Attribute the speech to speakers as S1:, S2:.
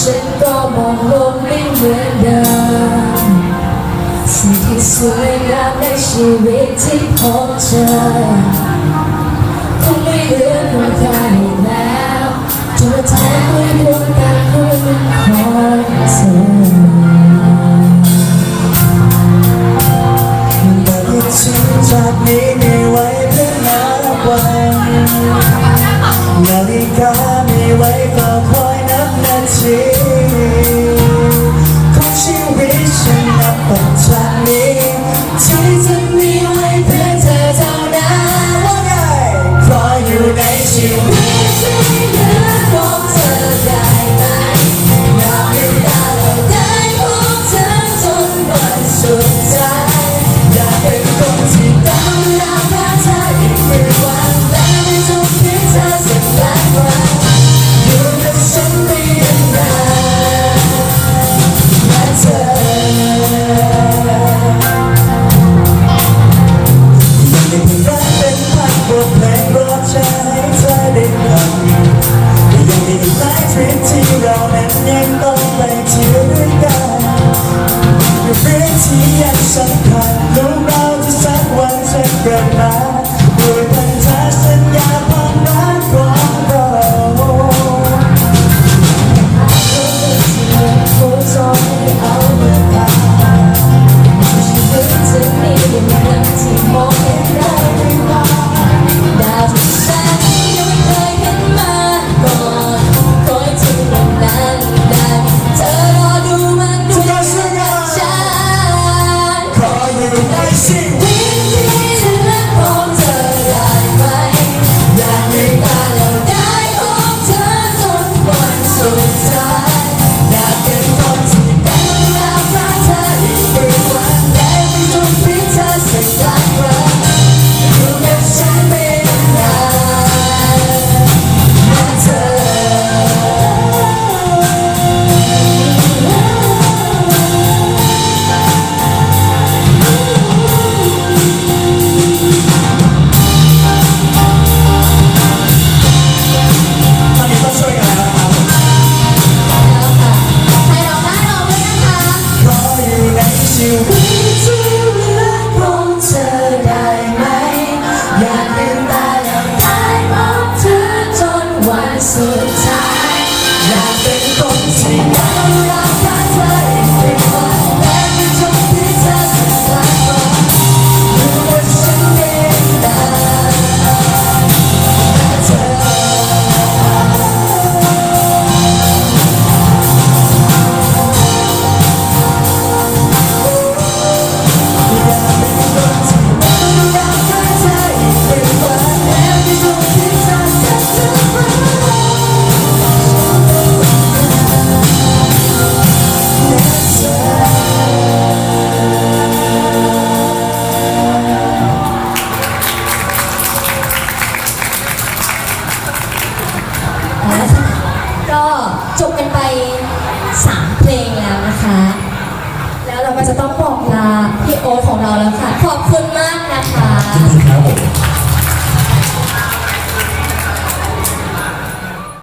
S1: ฉันก็มองลงไม่เหมือนเดิมสิ่งที่สวยงามในชีวิตที่พบเจอคงไม่เหลือคนใครแล้วตัวแทน
S2: ไม่ควร
S1: กัน
S2: คุณ
S1: ของเธอ Now he got เรื่
S2: องที่ยังสำคัญรู้เราจะสักวันจะกลับมา
S1: ที่รักของเธอได้ไหมอยากเป็น จะต้องบอ
S2: กลา
S1: พี่
S2: โอ๊ต
S1: ของเราแล้วค่ะ ขอบคุณมากนะคะ ขอบคุณ
S2: ครับผม